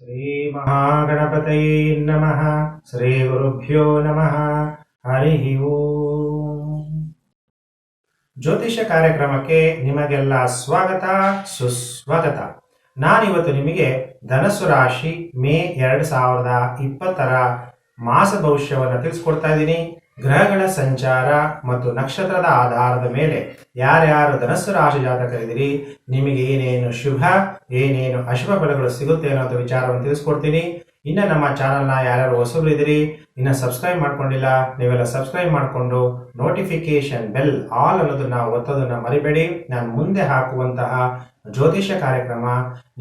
ಶ್ರೀಮಹಾಗಣಪತೈ ನಮಃ ಶ್ರೀ ಗುರುಭ್ಯೋ ನಮಃ ಹರಿ ಜ್ಯೋತಿಷ ಕಾರ್ಯಕ್ರಮಕ್ಕೆ ನಿಮಗೆಲ್ಲ ಸ್ವಾಗತ, ಸುಸ್ವಾಗತ. ನಾನಿವತ್ತು ನಿಮಗೆ ಧನಸ್ಸು ರಾಶಿ ಮೇ ಎರಡು ಸಾವಿರದ ಇಪ್ಪತ್ತರ ಮಾಸ ಭವಿಷ್ಯವನ್ನು ತಿಳಿಸ್ಕೊಡ್ತಾ ಇದ್ದೀನಿ. ಗ್ರಹಗಳ ಸಂಚಾರ ಮತ್ತು ನಕ್ಷತ್ರದ ಆಧಾರದ ಮೇಲೆ ಯಾರ್ಯಾರು ಧನಸ್ಸು ರಾಶಿ ಜಾತಕರಿದ್ದೀರಿ, ನಿಮಗೆ ಏನೇನು ಶುಭ, ಏನೇನು ಅಶುಭ ಫಲಗಳು ಸಿಗುತ್ತೆ ಅನ್ನೋ ವಿಚಾರವನ್ನು ತಿಳಿಸ್ಕೊಡ್ತೀನಿ. ಇನ್ನು ನಮ್ಮ ಚಾನಲ್ನ ಯಾರ್ಯಾರು ಹೊಸಬರಿದ್ದೀರಿ, ಇನ್ನು ಸಬ್ಸ್ಕ್ರೈಬ್ ಮಾಡ್ಕೊಂಡಿಲ್ಲ, ನೀವೆಲ್ಲ ಸಬ್ಸ್ಕ್ರೈಬ್ ಮಾಡಿಕೊಂಡು ನೋಟಿಫಿಕೇಶನ್ ಬೆಲ್ ಆಲ್ ಅನ್ನೋದನ್ನ ಒತ್ತೋದನ್ನ ಮರಿಬೇಡಿ. ನಾನು ಮುಂದೆ ಹಾಕುವಂತಹ ಜ್ಯೋತಿಷ್ಯ ಕಾರ್ಯಕ್ರಮ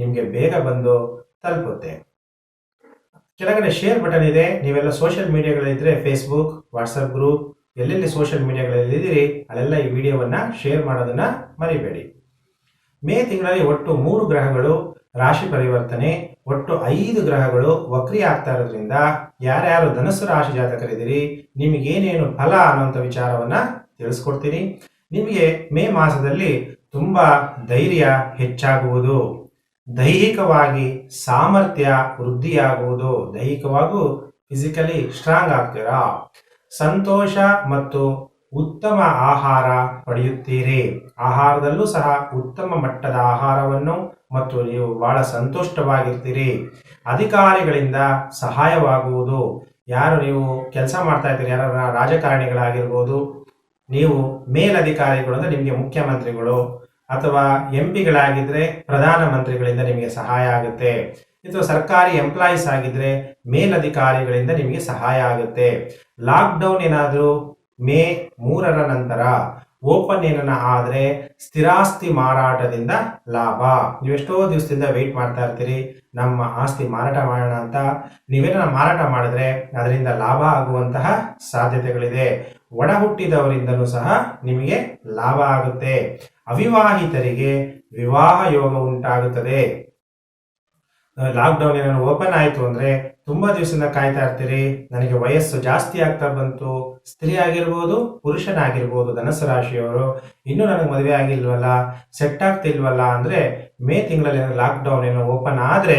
ನಿಮಗೆ ಬೇಗ ಬಂದು ತಲುಪುತ್ತೆ. ಕೆಳಗಡೆ ಶೇರ್ ಬಟನ್ ಇದೆ. ನೀವೆಲ್ಲ ಸೋಷಿಯಲ್ ಮೀಡಿಯಾಗಳಿದ್ರೆ ಫೇಸ್ಬುಕ್ ವಾಟ್ಸಪ್ ಗ್ರೂಪ್ ಎಲ್ಲೆಲ್ಲಿ ಸೋಷಿಯಲ್ ಮೀಡಿಯಾಗಳಲ್ಲಿ ಇದ್ದೀರಿ, ಅಲ್ಲೆಲ್ಲ ಈ ವಿಡಿಯೋವನ್ನು ಶೇರ್ ಮಾಡೋದನ್ನ ಮರಿಬೇಡಿ. ಮೇ ತಿಂಗಳಲ್ಲಿ ಒಟ್ಟು ಮೂರು ಗ್ರಹಗಳು ರಾಶಿ ಪರಿವರ್ತನೆ, ಒಟ್ಟು ಐದು ಗ್ರಹಗಳು ವಕ್ರಿ ಆಗ್ತಾ ಇರೋದ್ರಿಂದ ಯಾರ್ಯಾರು ಧನಸ್ಸು ರಾಶಿ ಜಾತಕರಿದ್ದೀರಿ, ನಿಮಗೇನೇನು ಫಲ ಅನ್ನೋಂಥ ವಿಚಾರವನ್ನ ತಿಳಿಸ್ಕೊಡ್ತೀನಿ. ನಿಮಗೆ ಮೇ ಮಾಸದಲ್ಲಿ ತುಂಬಾ ಧೈರ್ಯ ಹೆಚ್ಚಾಗುವುದು. ದೈಹಿಕವಾಗಿ ಸಾಮರ್ಥ್ಯ ವೃದ್ಧಿಯಾಗುವುದು. ದೈಹಿಕವಾಗೂ ಫಿಸಿಕಲಿ ಸ್ಟ್ರಾಂಗ್ ಆಗ್ತೀರಾ? ಸಂತೋಷ ಮತ್ತು ಉತ್ತಮ ಆಹಾರ ಪಡೆಯುತ್ತೀರಿ. ಆಹಾರದಲ್ಲೂ ಸಹ ಉತ್ತಮ ಮಟ್ಟದ ಆಹಾರವನ್ನು ಮತ್ತು ನೀವು ಬಹಳ ಸಂತುಷ್ಟವಾಗಿರ್ತೀರಿ. ಅಧಿಕಾರಿಗಳಿಂದ ಸಹಾಯವಾಗುವುದು. ಯಾರು ನೀವು ಕೆಲಸ ಮಾಡ್ತಾ ಇದ್ದೀರಿ ಯಾರ ರಾಜಕಾರಣಿಗಳಾಗಿರ್ಬೋದು, ನೀವು ಮೇಲಧಿಕಾರಿಗಳು ಅಂದ್ರೆ ನಿಮಗೆ ಮುಖ್ಯಮಂತ್ರಿಗಳು. ಅಥವಾ ಎಂ ಪ್ರಧಾನ ಮಂತ್ರಿಗಳಿಂದ ನಿಮಗೆ ಸಹಾಯ ಆಗುತ್ತೆ. ಅಥವಾ ಸರ್ಕಾರಿ ಎಂಪ್ಲಾಯೀಸ್ ಆಗಿದ್ರೆ ಮೇಲಧಿಕಾರಿಗಳಿಂದ ನಿಮಗೆ ಸಹಾಯ ಆಗುತ್ತೆ. ಲಾಕ್ಡೌನ್ ಏನಾದರೂ ಮೇ ಮೂರರ ನಂತರ ಓಪನ್ ಏನನ್ನ ಆದರೆ ಸ್ಥಿರಾಸ್ತಿ ಮಾರಾಟದಿಂದ ಲಾಭ. ನೀವೆಷ್ಟೋ ದಿವಸದಿಂದ ವೆಯ್ಟ್ ಮಾಡ್ತಾ ಇರ್ತೀರಿ. ನಮ್ಮ ಆಸ್ತಿ ಮಾರಾಟ ಮಾಡೋಣ ಅಂತ. ನೀವೇನ ಮಾರಾಟ ಮಾಡಿದ್ರೆ ಅದರಿಂದ ಲಾಭ ಆಗುವಂತಹ ಸಾಧ್ಯತೆಗಳಿದೆ. ಒಡ ಹುಟ್ಟಿದವರಿಂದನೂ ಸಹ ನಿಮಗೆ ಲಾಭ ಆಗುತ್ತೆ. ಅವಿವಾಹಿತರಿಗೆ ವಿವಾಹ ಯೋಗ ಉಂಟಾಗುತ್ತದೆ. ಲಾಕ್ಡೌನ್ ಏನಾದ್ರು ಓಪನ್ ಆಯಿತು ಅಂದ್ರೆ ತುಂಬಾ ದಿವಸದಿಂದ ಕಾಯ್ತಾ ಇರ್ತೀರಿ. ನನಗೆ ವಯಸ್ಸು ಜಾಸ್ತಿ ಆಗ್ತಾ ಬಂತು. ಸ್ತ್ರೀ ಆಗಿರ್ಬೋದು, ಪುರುಷನಾಗಿರ್ಬೋದು ಧನಸ್ಸು ರಾಶಿಯವರು ಇನ್ನೂ ನನಗೆ ಮದುವೆ ಆಗಿಲ್ವಲ್ಲ ಸೆಟ್ ಆಗ್ತಿಲ್ವಲ್ಲ ಅಂದ್ರೆ ಮೇ ತಿಂಗಳಲ್ಲಿ ಲಾಕ್ಡೌನ್ ಏನೋ ಓಪನ್ ಆದ್ರೆ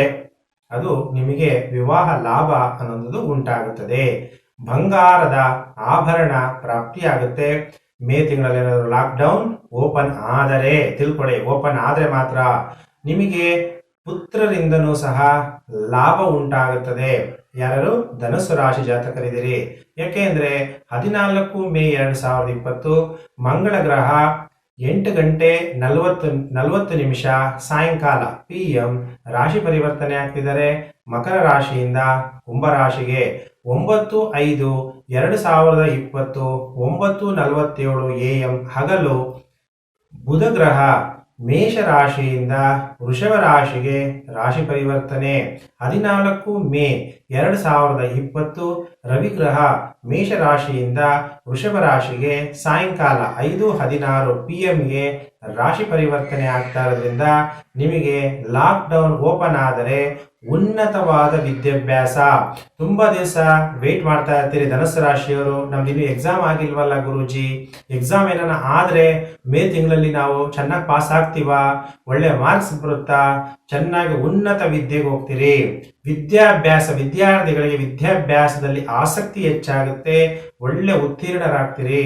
ಅದು ನಿಮಗೆ ವಿವಾಹ ಲಾಭ ಅನ್ನೋದು ಉಂಟಾಗುತ್ತದೆ. ಬಂಗಾರದ ಆಭರಣ ಪ್ರಾಪ್ತಿಯಾಗುತ್ತೆ. ಮೇ ತಿಂಗಳಲ್ಲಿ ಏನಾದರೂ ಲಾಕ್ಡೌನ್ ಓಪನ್ ಆದರೆ, ತಿಳ್ಕೊಳ್ಳಿ ಓಪನ್ ಆದರೆ ಮಾತ್ರ ನಿಮಗೆ ಪುತ್ರರಿಂದನೂ ಸಹ ಲಾಭ ಉಂಟಾಗುತ್ತದೆ. ಯಾರು ಧನುಸು ರಾಶಿ ಜಾತಕರಿದ್ದೀರಿ. ಯಾಕೆಂದ್ರೆ ಹದಿನಾಲ್ಕು ಮೇ ಎರಡು ಸಾವಿರದ ಇಪ್ಪತ್ತು ಮಂಗಳ ಗ್ರಹ ಎಂಟು ಗಂಟೆ ನಲವತ್ತು ನಲವತ್ತು ನಿಮಿಷ ಸಾಯಂಕಾಲ ಪಿ ಎಂ ರಾಶಿ ಪರಿವರ್ತನೆ ಆಗ್ತಿದ್ದಾರೆ ಮಕರ ರಾಶಿಯಿಂದ ಕುಂಭರಾಶಿಗೆ ಒಂಬತ್ತು ಐದು ಎರಡು ಸಾವಿರದ ಇಪ್ಪತ್ತು ಒಂಬತ್ತು ನಲವತ್ತೇಳು ಎ ಎಂ ಹಗಲು ಬುಧ ಗ್ರಹ ಮೇಷ ರಾಶಿಯಿಂದ ವೃಷಭ ರಾಶಿಗೆ ರಾಶಿ ಪರಿವರ್ತನೆ ಹದಿನಾಲ್ಕು ಮೇ ಎರಡು ಸಾವಿರದ ಇಪ್ಪತ್ತು ರವಿಗ್ರಹ ಮೇಷರಾಶಿಯಿಂದ ವೃಷಭ ರಾಶಿಗೆ ಸಾಯಂಕಾಲ ಐದು ಹದಿನಾರು ಪಿ ಎಂಗೆ ರಾಶಿ ಪರಿವರ್ತನೆ ಆಗ್ತಾ ಇರೋದ್ರಿಂದ ನಿಮಗೆ ಲಾಕ್ಡೌನ್ ಓಪನ್ ಆದರೆ ಉನ್ನತವಾದ ವಿದ್ಯಾಭ್ಯಾಸ. ತುಂಬಾ ದಿವಸ ವೇಟ್ ಮಾಡ್ತಾ ಇರ್ತೀರಿ ಧನಸ್ಸು ರಾಶಿಯವರು. ನಮ್ದು ಇನ್ನು ಎಕ್ಸಾಮ್ ಆಗಿಲ್ವಲ್ಲ ಗುರುಜಿ? ಎಕ್ಸಾಮ್ ಏನಾನ ಆದ್ರೆ ಮೇ ತಿಂಗಳಲ್ಲಿ ನಾವು ಚೆನ್ನಾಗಿ ಪಾಸ್ ಆಗ್ತೀವಾ? ಒಳ್ಳೆ ಮಾರ್ಕ್ಸ್ ಬರುತ್ತಾ? ಚೆನ್ನಾಗಿ ಉನ್ನತ ವಿದ್ಯೆಗೆ ಹೋಗ್ತೀರಿ. ವಿದ್ಯಾಭ್ಯಾಸ, ವಿದ್ಯಾರ್ಥಿಗಳಿಗೆ ವಿದ್ಯಾಭ್ಯಾಸದಲ್ಲಿ ಆಸಕ್ತಿ ಹೆಚ್ಚಾಗುತ್ತೆ. ಒಳ್ಳೆ ಉತ್ತೀರ್ಣರಾಗ್ತೀರಿ.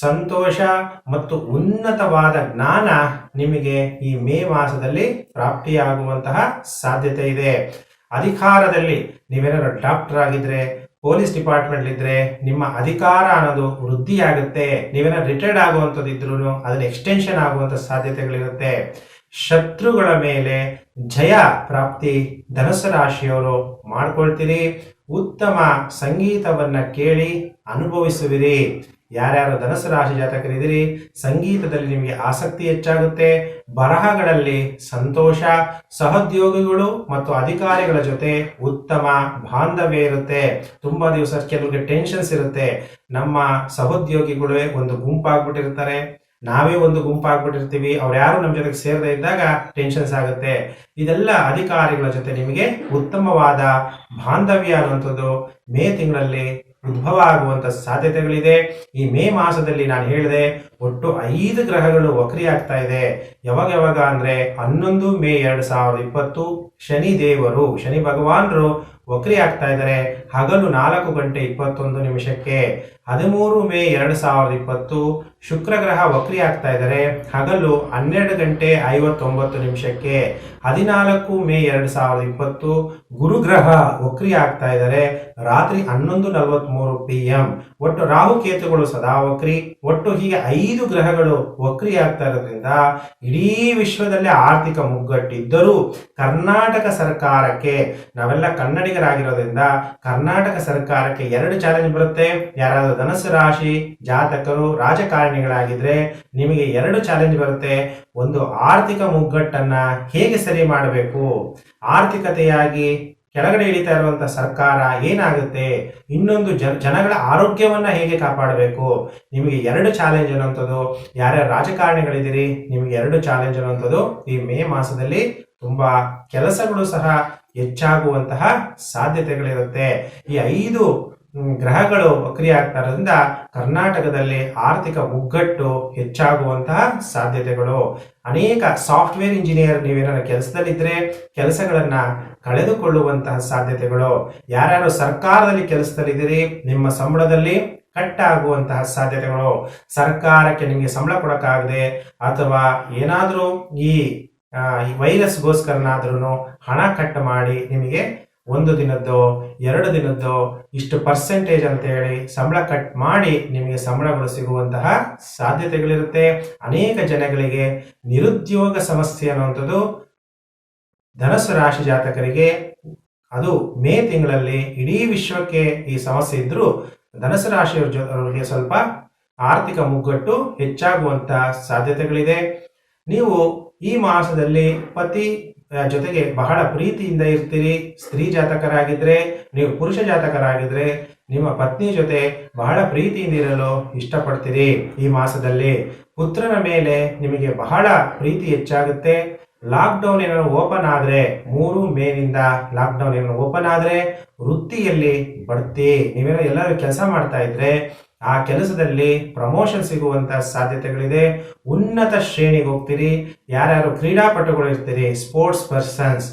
ಸಂತೋಷ ಮತ್ತು ಉನ್ನತವಾದ ಜ್ಞಾನ ನಿಮಗೆ ಈ ಮೇ ಮಾಸದಲ್ಲಿ ಪ್ರಾಪ್ತಿಯಾಗುವಂತಹ ಸಾಧ್ಯತೆ ಇದೆ. ಅಧಿಕಾರದಲ್ಲಿ ನೀವೇನಾದ್ರು ಡಾಕ್ಟರ್ ಆಗಿದ್ರೆ ಪೊಲೀಸ್ ಡಿಪಾರ್ಟ್ಮೆಂಟ್ ಇದ್ರೆ, ನಿಮ್ಮ ಅಧಿಕಾರ ಅನ್ನೋದು ವೃದ್ಧಿಯಾಗುತ್ತೆ. ನೀವೇನಾದ್ರು ರಿಟೈರ್ಡ್ ಆಗುವಂಥದ್ದು ಇದ್ರೂ ಅದನ್ನ ಎಕ್ಸ್ಟೆನ್ಷನ್ ಆಗುವಂಥ ಸಾಧ್ಯತೆಗಳಿರುತ್ತೆ. ಶತ್ರುಗಳ ಮೇಲೆ ಜಯ ಪ್ರಾಪ್ತಿ ಧನುಸ್ಸು ರಾಶಿಯವರು ಮಾಡ್ಕೊಳ್ತೀರಿ. ಉತ್ತಮ ಸಂಗೀತವನ್ನ ಕೇಳಿ ಅನುಭವಿಸುವಿರಿ. ಯಾರ್ಯಾರು ಧನಸ್ಸು ರಾಶಿ ಜಾತಕರಿದ್ದೀರಿ, ಸಂಗೀತದಲ್ಲಿ ನಿಮಗೆ ಆಸಕ್ತಿ ಹೆಚ್ಚಾಗುತ್ತೆ, ಬರಹಗಳಲ್ಲಿ ಸಂತೋಷ, ಸಹೋದ್ಯೋಗಿಗಳು ಮತ್ತು ಅಧಿಕಾರಿಗಳ ಜೊತೆ ಉತ್ತಮ ಬಾಂಧವ್ಯ ಇರುತ್ತೆ. ತುಂಬಾ ದಿವಸ ಕೆಲವರಿಗೆ ಟೆನ್ಷನ್ಸ್ ಇರುತ್ತೆ. ನಮ್ಮ ಸಹೋದ್ಯೋಗಿಗಳೇ ಒಂದು ಗುಂಪಾಗ್ಬಿಟ್ಟಿರ್ತಾರೆ. ನಾವೇ ಒಂದು ಗುಂಪಾಗ್ಬಿಟ್ಟಿರ್ತೀವಿ, ಅವ್ರು ಯಾರು ನಮ್ಮ ಜೊತೆಗೆ ಸೇರದೇ ಇದ್ದಾಗ ಟೆನ್ಷನ್ಸ್ ಆಗುತ್ತೆ. ಇದೆಲ್ಲ ಅಧಿಕಾರಿಗಳ ಜೊತೆ ನಿಮಗೆ ಉತ್ತಮವಾದ ಬಾಂಧವ್ಯ ಅನ್ನುವಂಥದ್ದು ಮೇ ತಿಂಗಳಲ್ಲಿ ಉದ್ಭವ ಆಗುವಂತ ಸಾಧ್ಯತೆಗಳಿದೆ. ಈ ಮೇ ಮಾಸದಲ್ಲಿ ನಾನು ಹೇಳಿದೆ ಒಟ್ಟು ಐದು ಗ್ರಹಗಳು ವಕ್ರಿ ಆಗ್ತಾ ಇದೆ. ಯಾವಾಗ ಯಾವಾಗ ಅಂದ್ರೆ ಹನ್ನೊಂದು ಮೇ ಎರಡ್ ಸಾವಿರದ ಇಪ್ಪತ್ತು ಶನಿ ದೇವರು ಶನಿ ಭಗವಾನ್ರು ವಕ್ರಿ ಆಗ್ತಾ ಇದ್ದಾರೆ. ಹಗಲು ನಾಲ್ಕು ಗಂಟೆ ಇಪ್ಪತ್ತೊಂದು ನಿಮಿಷಕ್ಕೆ. ಹದಿಮೂರು ಮೇ ಎರಡು ಸಾವಿರದ ಇಪ್ಪತ್ತು ಶುಕ್ರ ಗ್ರಹ ವಕ್ರಿ ಆಗ್ತಾ ಇದ್ದಾರೆ. ಹಗಲು ಹನ್ನೆರಡು ಗಂಟೆ ಐವತ್ತೊಂಬತ್ತು ನಿಮಿಷಕ್ಕೆ. ಹದಿನಾಲ್ಕು ಮೇ ಎರಡು ಸಾವಿರದ ಇಪ್ಪತ್ತು ಗುರುಗ್ರಹ ವಕ್ರಿ ಆಗ್ತಾ ಇದ್ದಾರೆ. ರಾತ್ರಿ ಹನ್ನೊಂದು ನಲವತ್ಮೂರು ಪಿ ಎಂ ಒಟ್ಟು ರಾಹುಕೇತುಗಳು ಸದಾ ವಕ್ರಿ. ಒಟ್ಟು ಹೀಗೆ ಐದು ಗ್ರಹಗಳು ವಕ್ರಿ ಇರೋದ್ರಿಂದ ಇಡೀ ವಿಶ್ವದಲ್ಲೇ ಆರ್ಥಿಕ ಮುಗ್ಗಟ್ಟಿದ್ದರೂ ಕರ್ನಾಟಕ ಸರ್ಕಾರಕ್ಕೆ ನಾವೆಲ್ಲ ಕನ್ನಡಿಗರಾಗಿರೋದ್ರಿಂದ ಕರ್ನಾಟಕ ಸರ್ಕಾರಕ್ಕೆ ಎರಡು ಚಾಲೆಂಜ್ ಬರುತ್ತೆ. ಯಾರಾದರೂ ಧನಸ್ಸು ರಾಶಿ, ಜಾತಕರು, ರಾಜಕಾರಣಿಗಳಾಗಿದ್ರೆ ನಿಮಗೆ ಎರಡು ಚಾಲೆಂಜ್ ಬರುತ್ತೆ. ಒಂದು ಆರ್ಥಿಕ ಮುಗ್ಗಟ್ಟನ್ನ ಹೇಗೆ ಸರಿ ಮಾಡಬೇಕು? ಆರ್ಥಿಕತೆಯಾಗಿ ಕೆಳಗಡೆ ಇಳಿತಾ ಇರುವಂತ ಸರ್ಕಾರ ಏನಾಗುತ್ತೆ? ಇನ್ನೊಂದು ಜನ, ಜನಗಳ ಆರೋಗ್ಯವನ್ನ ಹೇಗೆ ಕಾಪಾಡಬೇಕು? ನಿಮಗೆ ಎರಡು ಚಾಲೆಂಜ್ ಅನ್ನುವಂಥದ್ದು. ಯಾರ್ಯಾರು ರಾಜಕಾರಣಿಗಳಿದ್ದೀರಿ? ನಿಮಗೆ ಎರಡು ಚಾಲೆಂಜ್ ಅನ್ನುವಂಥದ್ದು. ಈ ಮೇ ಮಾಸದಲ್ಲಿ ತುಂಬಾ ಕೆಲಸಗಳು ಸಹ ಹೆಚ್ಚಾಗುವಂತಹ ಸಾಧ್ಯತೆಗಳಿರುತ್ತೆ. ಈ ಐದು ಗ್ರಹಗಳು ವಕ್ರಿ ಆಗ್ತಾ ಕರ್ನಾಟಕದಲ್ಲಿ ಆರ್ಥಿಕ ಒಗ್ಗಟ್ಟು ಹೆಚ್ಚಾಗುವಂತಹ ಸಾಧ್ಯತೆಗಳು. ಅನೇಕ ಸಾಫ್ಟ್ವೇರ್ ಇಂಜಿನಿಯರ್ ನೀವೇನಾದ್ರು ಕೆಲಸದಲ್ಲಿದ್ದರೆ ಕೆಲಸಗಳನ್ನ ಕಳೆದುಕೊಳ್ಳುವಂತಹ ಸಾಧ್ಯತೆಗಳು. ಯಾರ್ಯಾರು ಸರ್ಕಾರದಲ್ಲಿ ಕೆಲಸದಲ್ಲಿದ್ದೀರಿ, ನಿಮ್ಮ ಸಂಬಳದಲ್ಲಿ ಕಟ್ ಆಗುವಂತಹ ಸಾಧ್ಯತೆಗಳು. ಸರ್ಕಾರಕ್ಕೆ ನಿಮಗೆ ಸಂಬಳ ಕೊಡೋಕ್ಕಾಗದೆ ಅಥವಾ ಏನಾದರೂ ಈ ವೈರಸ್ಗೋಸ್ಕರನಾದ್ರೂ ಹಣ ಕಟ್ ಮಾಡಿ ನಿಮಗೆ ಒಂದು ದಿನದ್ದೋ, ಎರಡು ದಿನದ್ದೋ, ಇಷ್ಟು ಪರ್ಸೆಂಟೇಜ್ ಅಂತ ಹೇಳಿ ಸಂಬಳ ಕಟ್ ಮಾಡಿ ನಿಮಗೆ ಸಂಬಳಗಳು ಸಿಗುವಂತಹ ಸಾಧ್ಯತೆಗಳಿರುತ್ತೆ. ಅನೇಕ ಜನಗಳಿಗೆ ನಿರುದ್ಯೋಗ ಸಮಸ್ಯೆ ಅನ್ನುವಂಥದ್ದು ಧನಸ್ಸು ರಾಶಿ ಜಾತಕರಿಗೆ ಅದು ಮೇ ತಿಂಗಳಲ್ಲಿ ಇಡೀ ವಿಶ್ವಕ್ಕೆ ಈ ಸಮಸ್ಯೆ ಇದ್ದರೂ ಧನಸ್ಸು ರಾಶಿಯವರ ಜೊತೆ ಸ್ವಲ್ಪ ಆರ್ಥಿಕ ಮುಗ್ಗಟ್ಟು ಹೆಚ್ಚಾಗುವಂತಹ ಸಾಧ್ಯತೆಗಳಿದೆ. ನೀವು ಈ ಮಾಸದಲ್ಲಿ ಪತಿ ಜೊತೆಗೆ ಬಹಳ ಪ್ರೀತಿಯಿಂದ ಇರ್ತೀರಿ. ಸ್ತ್ರೀ ಜಾತಕರಾಗಿದ್ರೆ, ನೀವು ಪುರುಷ ಜಾತಕರಾಗಿದ್ರೆ, ನಿಮ್ಮ ಪತ್ನಿ ಜೊತೆ ಬಹಳ ಪ್ರೀತಿಯಿಂದ ಇರಲು ಇಷ್ಟಪಡ್ತೀರಿ ಈ ಮಾಸದಲ್ಲಿ. ಪುತ್ರನ ಮೇಲೆ ನಿಮಗೆ ಬಹಳ ಪ್ರೀತಿ ಹೆಚ್ಚಾಗುತ್ತೆ. ಲಾಕ್ಡೌನ್ ಏನಾದ್ರು ಓಪನ್ ಆದ್ರೆ, ಮೂರು ಮೇನಿಂದ ಲಾಕ್ಡೌನ್ ಏನಾದ್ರು ಓಪನ್ ಆದ್ರೆ ವೃತ್ತಿಯಲ್ಲಿ ಬಡ್ತಿ. ನೀವೇನೋ ಎಲ್ಲರೂ ಕೆಲಸ ಮಾಡ್ತಾ ಇದ್ರೆ ಆ ಕೆಲಸದಲ್ಲಿ ಪ್ರಮೋಷನ್ ಸಿಗುವಂತ ಸಾಧ್ಯತೆಗಳಿದೆ. ಉನ್ನತ ಶ್ರೇಣಿಗೆ ಹೋಗ್ತೀರಿ. ಯಾರ್ಯಾರು ಕ್ರೀಡಾಪಟುಗಳು ಇರ್ತೀರಿ ಸ್ಪೋರ್ಟ್ಸ್ ಪರ್ಸನ್ಸ್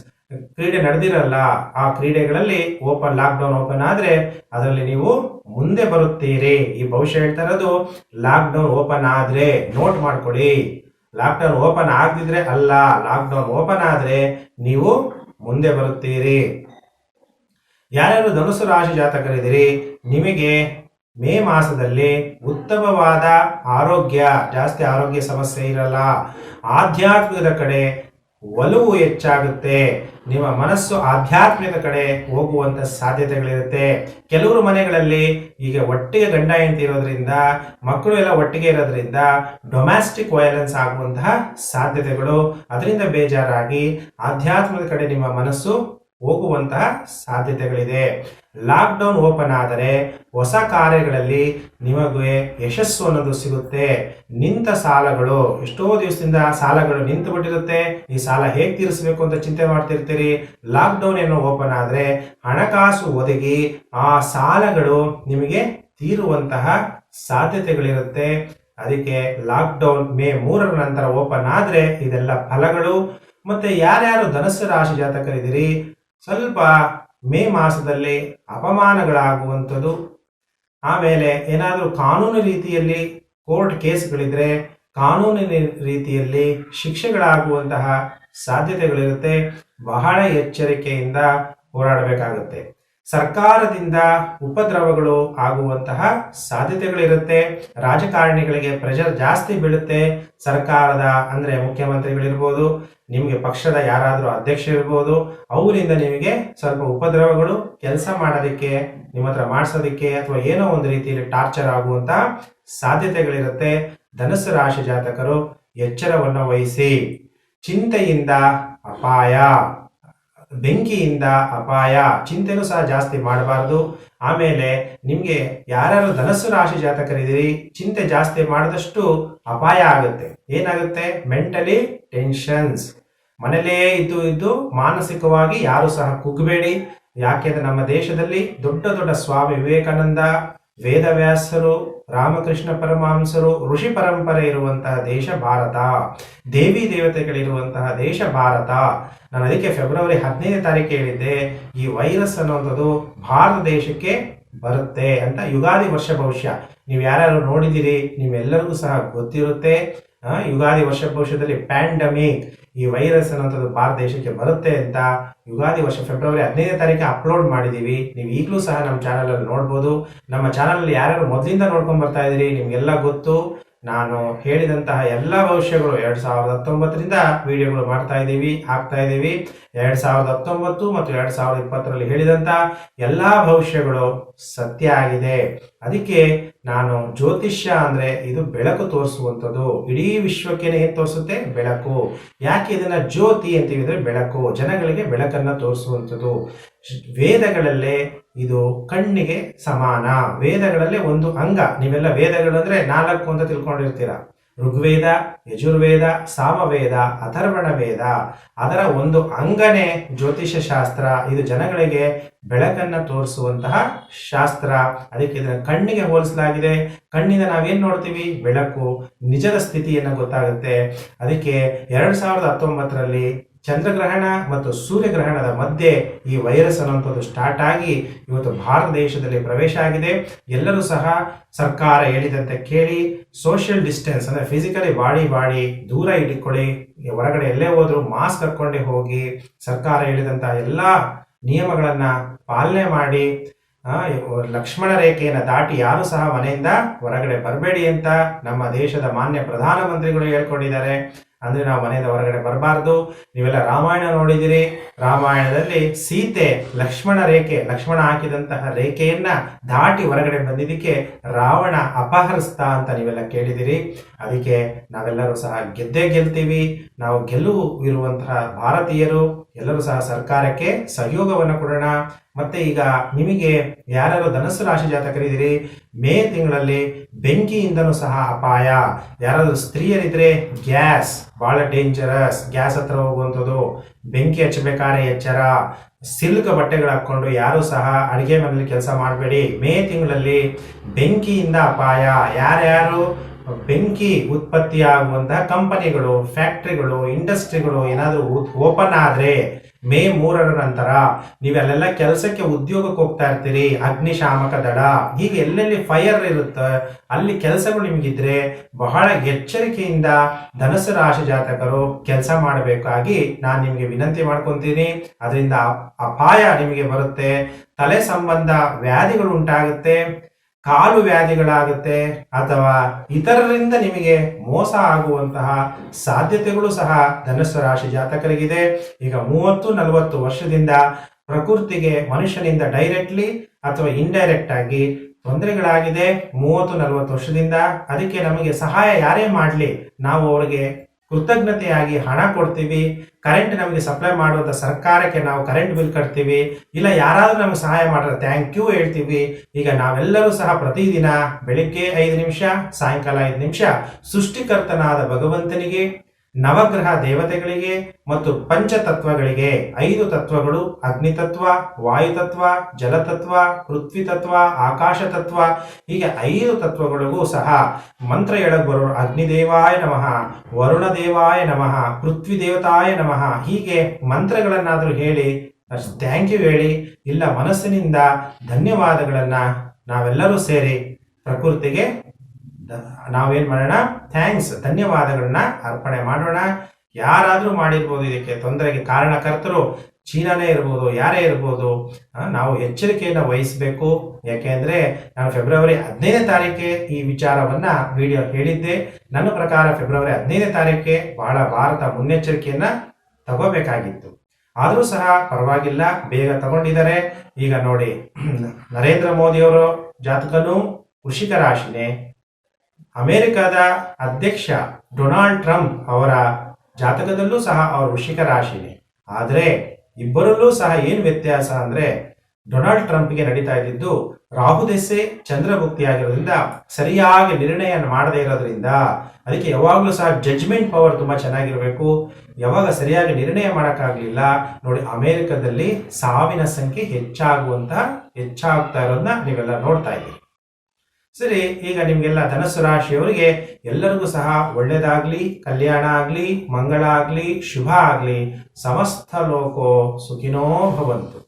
ಕ್ರೀಡೆ ನಡೆದಿರಲ್ಲ, ಆ ಕ್ರೀಡೆಗಳಲ್ಲಿ ಓಪನ್ ಲಾಕ್ಡೌನ್ ಓಪನ್ ಆದ್ರೆ ಅದರಲ್ಲಿ ನೀವು ಮುಂದೆ ಬರುತ್ತೀರಿ. ಈ ಭವಿಷ್ಯ ಹೇಳ್ತಾ ಇರೋದು ಲಾಕ್ಡೌನ್ ಓಪನ್ ಆದ್ರೆ ನೋಟ್ ಮಾಡ್ಕೊಳ್ಳಿ ಲಾಕ್ಡೌನ್ ಓಪನ್ ಆಗದಿದ್ರೆ ಅಲ್ಲ ಲಾಕ್ಡೌನ್ ಓಪನ್ ಆದ್ರೆ ನೀವು ಮುಂದೆ ಬರುತ್ತೀರಿ. ಯಾರ್ಯಾರು ಧನುಸು ರಾಶಿ ಜಾತಕರಿದ್ದೀರಿ, ನಿಮಗೆ ಮೇ ಮಾಸದಲ್ಲಿ ಉತ್ತಮವಾದ ಆರೋಗ್ಯ, ಜಾಸ್ತಿ ಆರೋಗ್ಯ ಸಮಸ್ಯೆ ಇರಲ್ಲ. ಆಧ್ಯಾತ್ಮಿಕದ ಕಡೆ ಒಲವು ಹೆಚ್ಚಾಗುತ್ತೆ. ನಿಮ್ಮ ಮನಸ್ಸು ಆಧ್ಯಾತ್ಮಿಕ ಕಡೆ ಹೋಗುವಂತ ಸಾಧ್ಯತೆಗಳಿರುತ್ತೆ. ಕೆಲವರು ಮನೆಗಳಲ್ಲಿ ಈಗ ಒಟ್ಟಿಗೆ ಗಂಡ ಹೆಂಡತಿ ಇರೋದ್ರಿಂದ, ಮಕ್ಕಳು ಎಲ್ಲ ಒಟ್ಟಿಗೆ ಇರೋದ್ರಿಂದ ಡೊಮ್ಯಾಸ್ಟಿಕ್ ವಯಲೆನ್ಸ್ ಆಗುವಂತಹ ಸಾಧ್ಯತೆಗಳು ಅದರಿಂದ ಬೇಜಾರಾಗಿ ಆಧ್ಯಾತ್ಮದ ಕಡೆ ನಿಮ್ಮ ಮನಸ್ಸು ಹೋಗುವಂತಹ ಸಾಧ್ಯತೆಗಳಿದೆ. ಲಾಕ್ಡೌನ್ ಓಪನ್ ಆದರೆ ಹೊಸ ಕಾರ್ಯಗಳಲ್ಲಿ ನಿಮಗೆ ಯಶಸ್ಸು ಅನ್ನೋದು ಸಿಗುತ್ತೆ. ನಿಂತ ಸಾಲಗಳು, ಎಷ್ಟೋ ದಿವಸದಿಂದ ಸಾಲಗಳು ನಿಂತು ಬಿಟ್ಟಿರುತ್ತೆ. ಈ ಸಾಲ ಹೇಗೆ ತೀರಿಸಬೇಕು ಅಂತ ಚಿಂತೆ ಮಾಡ್ತಿರ್ತೀರಿ? ಲಾಕ್ಡೌನ್ ಏನೋ ಓಪನ್ ಆದರೆ ಹಣಕಾಸು ಒದಗಿ ಆ ಸಾಲಗಳು ನಿಮಗೆ ತೀರುವಂತಹ ಸಾಧ್ಯತೆಗಳಿರುತ್ತೆ. ಅದಕ್ಕೆ ಲಾಕ್ಡೌನ್ ಮೇ ಮೂರರ ನಂತರ ಓಪನ್ ಆದರೆ ಇದೆಲ್ಲ ಫಲಗಳು. ಮತ್ತೆ ಯಾರ್ಯಾರು ಧನಸ್ಸು ರಾಶಿ ಜಾತಕರಿದ್ದೀರಿ? ಸ್ವಲ್ಪ ಮೇ ಮಾಸದಲ್ಲಿ ಅಪಮಾನಗಳಾಗುವಂಥದ್ದು ಆಮೇಲೆ ಏನಾದರೂ ಕಾನೂನು ರೀತಿಯಲ್ಲಿ ಕೋರ್ಟ್ ಕೇಸ್ಗಳಿದ್ರೆ ಕಾನೂನಿನ ರೀತಿಯಲ್ಲಿ ಶಿಕ್ಷೆಗಳಾಗುವಂತಹ ಸಾಧ್ಯತೆಗಳಿರುತ್ತೆ. ಬಹಳ ಎಚ್ಚರಿಕೆಯಿಂದ ಹೋರಾಡಬೇಕಾಗುತ್ತೆ. ಸರ್ಕಾರದಿಂದ ಉಪದ್ರವಗಳು ಆಗುವಂತಹ ಸಾಧ್ಯತೆಗಳಿರುತ್ತೆ, ರಾಜಕಾರಣಿಗಳಿಗೆ ಪ್ರೆಷರ್ ಜಾಸ್ತಿ ಬೀಳುತ್ತೆ, ಸರ್ಕಾರದ ಅಂದ್ರೆ ಮುಖ್ಯಮಂತ್ರಿಗಳಿರ್ಬೋದು, ನಿಮಗೆ ಪಕ್ಷದ ಯಾರಾದರೂ ಅಧ್ಯಕ್ಷ ಇರ್ಬೋದು, ಅವರಿಂದ ನಿಮಗೆ ಸ್ವಲ್ಪ ಉಪದ್ರವಗಳು ಕೆಲಸ ಮಾಡೋದಕ್ಕೆ, ನಿಮ್ಮ ಹತ್ರ ಮಾಡಿಸೋದಕ್ಕೆ ಅಥವಾ ಏನೋ ಒಂದು ರೀತಿಯಲ್ಲಿ ಟಾರ್ಚರ್ ಆಗುವಂತಹ ಸಾಧ್ಯತೆಗಳಿರುತ್ತೆ. ಧನುಸು ರಾಶಿ ಜಾತಕರು ಎಚ್ಚರವನ್ನು ವಹಿಸಿ, ಚಿಂತೆಯಿಂದ ಅಪಾಯ. ಬೆಂಕಿಯಿಂದ ಅಪಾಯ, ಚಿಂತೆನೂ ಸಹ ಜಾಸ್ತಿ ಮಾಡಬಾರದು. ಆಮೇಲೆ ನಿಮ್ಗೆ ಯಾರ್ಯಾರು ಧನಸ್ಸು ರಾಶಿ ಜಾತಕರಿದ್ದೀರಿ, ಚಿಂತೆ ಜಾಸ್ತಿ ಮಾಡಿದಷ್ಟು ಅಪಾಯ ಆಗುತ್ತೆ. ಏನಾಗುತ್ತೆ? ಮೆಂಟಲಿ ಟೆನ್ಷನ್ಸ್ ಮನೇಲೇ ಇದ್ದು ಇದ್ದು ಮಾನಸಿಕವಾಗಿ ಯಾರು ಸಹ ಕುಗ್ಬೇಡಿ. ಯಾಕೆಂದ್ರೆ ನಮ್ಮ ದೇಶದಲ್ಲಿ ದೊಡ್ಡ ದೊಡ್ಡ ಸ್ವಾಮಿ ವಿವೇಕಾನಂದ ವೇದವ್ಯಾಸರು ರಾಮಕೃಷ್ಣ ಪರಮಹಂಸರು ಋಷಿ ಪರಂಪರೆ ಇರುವಂತಹ ದೇಶ ಭಾರತ, ದೇವಿ ದೇವತೆಗಳಿರುವಂತಹ ದೇಶ ಭಾರತ. ನಾನು ಅದಕ್ಕೆ ಫೆಬ್ರವರಿ ಹದಿನೈದನೇ ತಾರೀಕು ಹೇಳಿದ್ದೆ, ಈ ವೈರಸ್ ಅನ್ನುವಂಥದ್ದು ಭಾರತ ದೇಶಕ್ಕೆ ಬರುತ್ತೆ ಅಂತ ಯುಗಾದಿ ವರ್ಷ ಭವಿಷ್ಯ. ನೀವು ಯಾರ್ಯಾರು ನೋಡಿದ್ದೀರಿ ನೀವೆಲ್ಲರಿಗೂ ಸಹ ಗೊತ್ತಿರುತ್ತೆ. ಯುಗಾದಿ ವರ್ಷ ಭವಿಷ್ಯದಲ್ಲಿ ಪ್ಯಾಂಡಮಿಕ್ ಈ ವೈರಸ್ ಅನ್ನೋಂಥದ್ದು ಭಾರತ ದೇಶಕ್ಕೆ ಬರುತ್ತೆ ಅಂತ ಯುಗಾದಿ ವರ್ಷ ಫೆಬ್ರವರಿ ಹದಿನೈದನೇ ತಾರೀಕು ಅಪ್ಲೋಡ್ ಮಾಡಿದೀವಿ. ನೀವು ಈಗಲೂ ಸಹ ನಮ್ಮ ಚಾನಲಲ್ಲಿ ನೋಡ್ಬೋದು. ನಮ್ಮ ಚಾನಲಲ್ಲಿ ಯಾರ್ಯಾರು ಮೊದಲಿಂದ ನೋಡ್ಕೊಂಡು ಬರ್ತಾ ಇದ್ದೀರಿ ನಿಮ್ಗೆಲ್ಲ ಗೊತ್ತು. ನಾನು ಹೇಳಿದಂತಹ ಎಲ್ಲ ಭವಿಷ್ಯಗಳು ಎರಡ್ ಸಾವಿರದ ಹತ್ತೊಂಬತ್ತರಿಂದ ವಿಡಿಯೋಗಳು ಮಾಡ್ತಾ ಇದ್ದೀವಿ, ಹಾಕ್ತಾ ಇದ್ದೀವಿ. ಎರಡ್ ಸಾವಿರದ ಹತ್ತೊಂಬತ್ತು ಮತ್ತು ಎರಡ್ ಸಾವಿರದ ಇಪ್ಪತ್ತರಲ್ಲಿ ಹೇಳಿದಂತಹ ಎಲ್ಲಾ ಭವಿಷ್ಯಗಳು ಸತ್ಯ ಆಗಿದೆ. ಅದಕ್ಕೆ ನಾನು ಜ್ಯೋತಿಷ್ಯ ಅಂದ್ರೆ ಇದು ಬೆಳಕು ತೋರಿಸುವಂಥದ್ದು. ಇಡೀ ವಿಶ್ವಕ್ಕೆ ಏನ್ ತೋರಿಸುತ್ತೆ? ಬೆಳಕು. ಯಾಕೆ ಇದನ್ನ ಜ್ಯೋತಿ ಅಂತ ಅಂದ್ರೆ ಬೆಳಕು. ಜನಗಳಿಗೆ ಬೆಳಕನ್ನ ತೋರಿಸುವಂಥದ್ದು. ವೇದಗಳಲ್ಲೇ ಇದು ಕಣ್ಣಿಗೆ ಸಮಾನ. ವೇದಗಳಲ್ಲೇ ಒಂದು ಅಂಗ. ನೀವೆಲ್ಲ ವೇದಗಳು ಅಂದ್ರೆ ನಾಲ್ಕು ಅಂತ ತಿಳ್ಕೊಂಡಿರ್ತೀರ? ಋಗ್ವೇದ, ಯಜುರ್ವೇದ, ಸಾಮವೇದ ಅಥರ್ವಣ ವೇದ ಅದರ ಒಂದು ಅಂಗನೇ ಜ್ಯೋತಿಷ್ಯ ಶಾಸ್ತ್ರ ಇದು ಜನಗಳಿಗೆ ಬೆಳಕನ್ನ ತೋರಿಸುವಂತಹ ಶಾಸ್ತ್ರ. ಅದಕ್ಕೆ ಇದನ್ನ ಕಣ್ಣಿಗೆ ಹೋಲಿಸಲಾಗಿದೆ. ಕಣ್ಣಿಂದ ನಾವೇನು ನೋಡ್ತೀವಿ? ಬೆಳಕು. ನಿಜದ ಸ್ಥಿತಿಯನ್ನು ಗೊತ್ತಾಗುತ್ತೆ. ಅದಕ್ಕೆ ಎರಡು ಸಾವಿರದ ಹತ್ತೊಂಬತ್ತರಲ್ಲಿ ಚಂದ್ರಗ್ರಹಣ ಮತ್ತು ಸೂರ್ಯಗ್ರಹಣದ ಮಧ್ಯೆ ಈ ವೈರಸ್ ಅನ್ನುವಂಥದ್ದು ಸ್ಟಾರ್ಟ್ ಆಗಿ ಇವತ್ತು ಭಾರತ ದೇಶದಲ್ಲಿ ಪ್ರವೇಶ ಆಗಿದೆ. ಎಲ್ಲರೂ ಸಹ ಸರ್ಕಾರ ಹೇಳಿದಂತೆ ಕೇಳಿ ಸೋಷಿಯಲ್ ಡಿಸ್ಟೆನ್ಸ್ ಅಂದರೆ ಫಿಸಿಕಲಿ ಬಾಡಿ ಬಾಡಿ ದೂರ ಇಟ್ಕೊಳ್ಳಿ ಹೊರಗಡೆ ಎಲ್ಲೇ ಹೋದರೂ ಮಾಸ್ಕ್ ಹಾಕ್ಕೊಂಡೇ ಹೋಗಿ ಸರ್ಕಾರ ಹೇಳಿದಂಥ ಎಲ್ಲ ನಿಯಮಗಳನ್ನು ಪಾಲನೆ ಮಾಡಿ ಲಕ್ಷ್ಮಣ ರೇಖೆಯನ್ನು ದಾಟಿ ಯಾರು ಸಹ ಮನೆಯಿಂದ ಹೊರಗಡೆ ಬರಬೇಡಿ ಅಂತ ನಮ್ಮ ದೇಶದ ಮಾನ್ಯ ಪ್ರಧಾನಮಂತ್ರಿಗಳು ಹೇಳ್ಕೊಂಡಿದ್ದಾರೆ. ಅಂದ್ರೆ ನಾವು ಮನೆಯಿಂದ ಹೊರಗಡೆ ಬರಬಾರ್ದು. ನೀವೆಲ್ಲ ರಾಮಾಯಣ ನೋಡಿದಿರಿ. ರಾಮಾಯಣದಲ್ಲಿ ಸೀತೆ ಲಕ್ಷ್ಮಣ ರೇಖೆ, ಲಕ್ಷ್ಮಣ ಹಾಕಿದಂತಹ ರೇಖೆಯನ್ನ ದಾಟಿ ಹೊರಗಡೆ ಬಂದಿದ್ದಕ್ಕೆ ರಾವಣ ಅಪಹರಿಸ್ತ ಅಂತ ನೀವೆಲ್ಲ ಕೇಳಿದಿರಿ. ಅದಕ್ಕೆ ನಾವೆಲ್ಲರೂ ಸಹ ಗೆದ್ದೇ ಗೆಲ್ತೀವಿ. ನಾವು ಗೆಲುವು ಇರುವಂತಹ ಭಾರತೀಯರು. ಎಲ್ಲರೂ ಸಹ ಸರ್ಕಾರಕ್ಕೆ ಸಹಯೋಗವನ್ನು ಕೊಡೋಣ. ಮತ್ತೆ ಈಗ ನಿಮಗೆ ಯಾರ್ಯಾರು ಧನಸ್ಸು ರಾಶಿ ಜಾತಕರಿದ್ದೀರಿ, ಮೇ ತಿಂಗಳಲ್ಲಿ ಬೆಂಕಿಯಿಂದನೂ ಸಹ ಅಪಾಯ. ಯಾರಾದರೂ ಸ್ತ್ರೀಯರಿದ್ರೆ ಗ್ಯಾಸ್, ಬಹಳ ಡೇಂಜರಸ್ ಗ್ಯಾಸ್ ಹತ್ರ ಹೋಗುವಂಥದ್ದು, ಬೆಂಕಿ ಹಚ್ಚಬೇಕಾದ್ರೆ ಎಚ್ಚರ. ಸಿಲ್ಕ್ ಬಟ್ಟೆಗಳು ಹಾಕ್ಕೊಂಡು ಯಾರು ಸಹ ಅಡುಗೆ ಮನೆಯಲ್ಲಿ ಕೆಲಸ ಮಾಡಬೇಡಿ. ಮೇ ತಿಂಗಳಲ್ಲಿ ಬೆಂಕಿಯಿಂದ ಅಪಾಯ. ಯಾರ್ಯಾರು ಬೆಂಕಿ ಉತ್ಪತ್ತಿಯಾಗುವಂತಹ ಕಂಪನಿಗಳು, ಫ್ಯಾಕ್ಟರಿಗಳು, ಇಂಡಸ್ಟ್ರಿಗಳು ಏನಾದರೂ ಓಪನ್ ಆದ್ರೆ ಮೇ ಮೂರರ ನಂತರ ನೀವೆಲ್ಲೆಲ್ಲ ಕೆಲಸಕ್ಕೆ ಉದ್ಯೋಗಕ್ಕೆ ಹೋಗ್ತಾ ಇರ್ತೀರಿ, ಅಗ್ನಿಶಾಮಕ ದಡ, ಈಗ ಎಲ್ಲೆಲ್ಲಿ ಫೈರ್ ಇರುತ್ತೆ, ಅಲ್ಲಿ ಕೆಲಸಗಳು ನಿಮಗಿದ್ರೆ ಬಹಳ ಎಚ್ಚರಿಕೆಯಿಂದ ಧನಸ್ಸು ರಾಶಿ ಜಾತಕರು ಕೆಲಸ ಮಾಡಬೇಕಾಗಿ ನಾನು ನಿಮಗೆ ವಿನಂತಿ ಮಾಡ್ಕೊತೀನಿ. ಅದರಿಂದ ಅಪಾಯ ನಿಮಗೆ ಬರುತ್ತೆ, ತಲೆ ಸಂಬಂಧ ವ್ಯಾಧಿಗಳು ಉಂಟಾಗುತ್ತೆ. ಕಾಲು ವ್ಯಾಧಿಗಳಾಗುತ್ತೆ ಅಥವಾ ಇತರರಿಂದ ನಿಮಗೆ ಮೋಸ ಆಗುವಂತಹ ಸಾಧ್ಯತೆಗಳು ಸಹ ಧನಸ್ಸು ರಾಶಿ ಜಾತಕರಿಗಿದೆ. ಈಗ ಮೂವತ್ತು, ನಲವತ್ತು ವರ್ಷದಿಂದ ಪ್ರಕೃತಿಗೆ, ಮನುಷ್ಯನಿಂದ ಡೈರೆಕ್ಟ್ಲಿ ಅಥವಾ ಇಂಡೈರೆಕ್ಟ್ ಆಗಿ ತೊಂದರೆಗಳಾಗಿದೆ. ಮೂವತ್ತು, ನಲವತ್ತು ವರ್ಷದಿಂದ ಅದಕ್ಕೆ ನಮಗೆ ಸಹಾಯ ಯಾರೇ ಮಾಡಲಿ, ನಾವು ಅವರಿಗೆ ಕೃತಜ್ಞತೆಯಾಗಿ ಹಣ ಕೊಡ್ತೀವಿ ಕರೆಂಟ್ ನಮಗೆ ಸಪ್ಲೈ ಮಾಡುವಂತ ಸರ್ಕಾರಕ್ಕೆ ನಾವು ಕರೆಂಟ್ ಬಿಲ್ ಕಟ್ತೀವಿ, ಇಲ್ಲ ಯಾರಾದರೂ ನಮಗೆ ಸಹಾಯ ಮಾಡಿದ್ರೆ ಥ್ಯಾಂಕ್ ಯು ಹೇಳ್ತೀವಿ. ಈಗ ನಾವೆಲ್ಲರೂ ಸಹ ಪ್ರತಿದಿನ ಬೆಳಿಗ್ಗೆ ಐದು ನಿಮಿಷ, ಸಾಯಂಕಾಲ ಐದು ನಿಮಿಷ ಸೃಷ್ಟಿಕರ್ತನಾದ ಭಗವಂತನಿಗೆ ನವಗ್ರಹ ದೇವತೆಗಳಿಗೆ ಮತ್ತು ಪಂಚತತ್ವಗಳಿಗೆ ಐದು ತತ್ವಗಳು, ಅಗ್ನಿತತ್ವ, ವಾಯುತತ್ವ, ಜಲತತ್ವ ಪೃಥ್ವಿ ತತ್ವ ಆಕಾಶ ತತ್ವ ಹೀಗೆ ಐದು ತತ್ವಗಳಿಗೂ ಸಹ ಮಂತ್ರ ಎಳಗ್ ಬರೋ ಅಗ್ನಿದೇವಾಯ ನಮಃ ವರುಣ ದೇವಾಯ ನಮಃ ಪೃಥ್ವಿ ದೇವತಾಯ ನಮಃ, ಹೀಗೆ ಮಂತ್ರಗಳನ್ನಾದರೂ ಹೇಳಿ ಥ್ಯಾಂಕ್ ಯು ಹೇಳಿ, ಇಲ್ಲ ಮನಸ್ಸಿನಿಂದ ಧನ್ಯವಾದಗಳನ್ನ ನಾವೆಲ್ಲರೂ ಸೇರಿ ಪ್ರಕೃತಿಗೆ ನಾವೇನ್ ಮಾಡೋಣ? ಥ್ಯಾಂಕ್ಸ್ ಧನ್ಯವಾದಗಳನ್ನ ಅರ್ಪಣೆ ಮಾಡೋಣ. ಯಾರಾದರೂ ಮಾಡಿರ್ಬೋದು, ಇದಕ್ಕೆ ತೊಂದರೆಗೆ ಕಾರಣಕರ್ತರು, ಚೀನಾನೇ ಇರ್ಬೋದು, ಯಾರೇ ಇರ್ಬೋದು ನಾವು ಎಚ್ಚರಿಕೆಯನ್ನು ವಹಿಸಬೇಕು. ಯಾಕೆಂದ್ರೆ, ನಾನು ಫೆಬ್ರವರಿ ಹದಿನೈದನೇ ತಾರೀಕೆ ಈ ವಿಚಾರವನ್ನ ವಿಡಿಯೋ ಹೇಳಿದ್ದೆ. ನನ್ನ ಪ್ರಕಾರ ಫೆಬ್ರವರಿ ಹದಿನೈದನೇ ತಾರೀಕೆ ಬಹಳ ಭಾರತ ಮುನ್ನೆಚ್ಚರಿಕೆಯನ್ನ ತಗೋಬೇಕಾಗಿತ್ತು. ಆದರೂ ಸಹ ಪರವಾಗಿಲ್ಲ, ಬೇಗ ತಗೊಂಡಿದ್ದಾರೆ. ಈಗ ನೋಡಿ, ನರೇಂದ್ರ ಮೋದಿಯವರು ಜಾತಕನು ಕೃಷಿಕ ರಾಶಿನೇ. ಅಮೆರಿಕದ ಅಧ್ಯಕ್ಷ ಡೊನಾಲ್ಡ್ ಟ್ರಂಪ್ ಅವರ ಜಾತಕದಲ್ಲೂ ಸಹ ಅವರು ವೃಷಿಕ ರಾಶಿನೇ. ಆದರೆ ಇಬ್ಬರಲ್ಲೂ ಸಹ ಏನು ವ್ಯತ್ಯಾಸ ಅಂದ್ರೆ ಡೊನಾಲ್ಡ್ ಟ್ರಂಪ್ಗೆ ನಡೀತಾ ಇದ್ದಿದ್ದು ರಾಹುದೆಸೆ ಚಂದ್ರಭುಕ್ತಿ ಆಗಿರೋದ್ರಿಂದ ಸರಿಯಾಗಿ ನಿರ್ಣಯ ಮಾಡದೇ ಇರೋದ್ರಿಂದ ಅದಕ್ಕೆ ಯಾವಾಗಲೂ ಸಹ ಜಡ್ಜ್ಮೆಂಟ್ ಪವರ್ ತುಂಬಾ ಚೆನ್ನಾಗಿರಬೇಕು. ಯಾವಾಗ ಸರಿಯಾಗಿ ನಿರ್ಣಯ ಮಾಡೋಕ್ಕಾಗಲಿಲ್ಲ. ನೋಡಿ ಅಮೆರಿಕದಲ್ಲಿ ಸಾವಿನ ಸಂಖ್ಯೆ ಹೆಚ್ಚಾಗುವಂತ ಹೆಚ್ಚಾಗ್ತಾ ಇರೋದನ್ನ ನೀವೆಲ್ಲ ನೋಡ್ತಾ ಇದ್ದೀರಿ. ಸರಿ, ಈಗ ನಿಮಗೆಲ್ಲ ಧನಸ್ಸು ರಾಶಿಯವರಿಗೆ ಎಲ್ಲರಿಗೂ ಸಹ ಒಳ್ಳೇದಾಗ್ಲಿ, ಕಲ್ಯಾಣ ಆಗ್ಲಿ, ಮಂಗಳ ಆಗಲಿ, ಶುಭ ಆಗ್ಲಿ, ಸಮಸ್ತ ಲೋಕೋ ಸುಖಿನೋ ಭವಂತು.